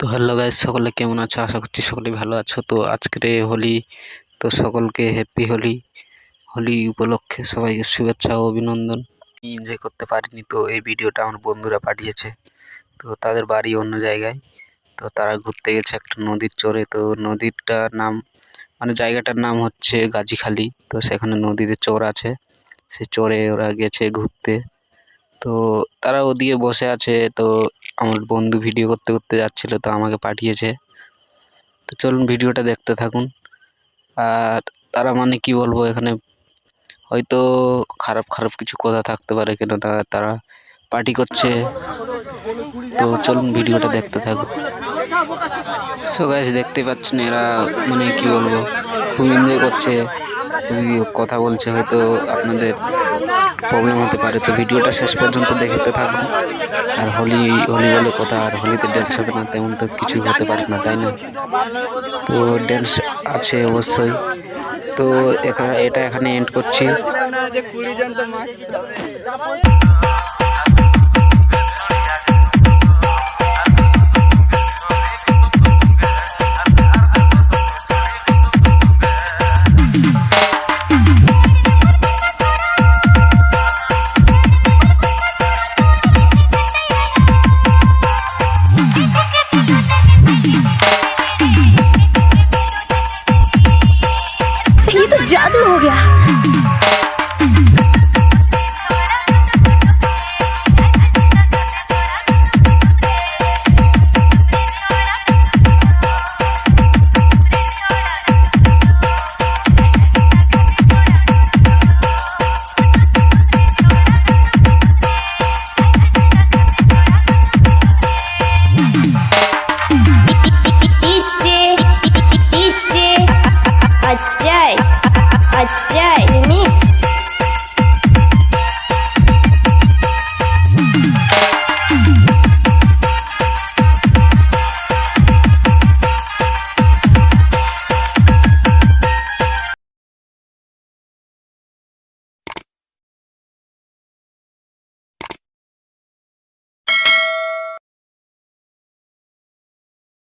তো hello guys সকলে কেমন আছো? আশা করছি সকলেই ভালো আছো। তো আজকের হোলি, তো সকলকে হ্যাপি হোলি। হোলি উপলক্ষে সবাইকে শুভেচ্ছা ও অভিনন্দন। এনজয় করতে পারিনি, তো এই ভিডিওটা আমার বন্ধুরা পাঠিয়েছে। তো তাদের বাড়ি অন্য জায়গায়। তো তারা ঘুরতে গেছে একটা নদীর চরে। তো নদীরটার নাম মানে জায়গাটার নাম হচ্ছে গাজীখালি। তো সেখানে নদীতে চর আছে। সে চরে ওরা গেছে ঘুরতে। তো তারা ওদিকে বসে আছে। তো আমার বন্ধু ভিডিও করতে করতে যাচ্ছিল, তো আমাকে পাঠিয়েছে। তো চলুন ভিডিওটা দেখতে থাকুন। আর তারা মানে কি বলব, এখানে হয়তো খারাপ খারাপ কিছু কথা থাকতে পারে কেননা তারা পার্টি করছে। তো চলুন ভিডিওটা দেখতে থাকুন। সো গাইস দেখতে পাচ্ছেন এরা মানে কি বলব, খুব এনজয় করছে। কথা বলছে হয়তো আপনাদের। প্রবলেম হতে পারে, তো ভিডিওটা শেষ পর্যন্ত দেখতে থাকব আর হোলি হোলি বলে কথা, আর হোলিতে ড্যান্স হবে না, তেমন তো কিছু হতে পারে না, তাই না? তো ড্যান্স আছে অবশ্যই। তো এখানে এটা এখানে এন্ড করছি। जादू हो गया।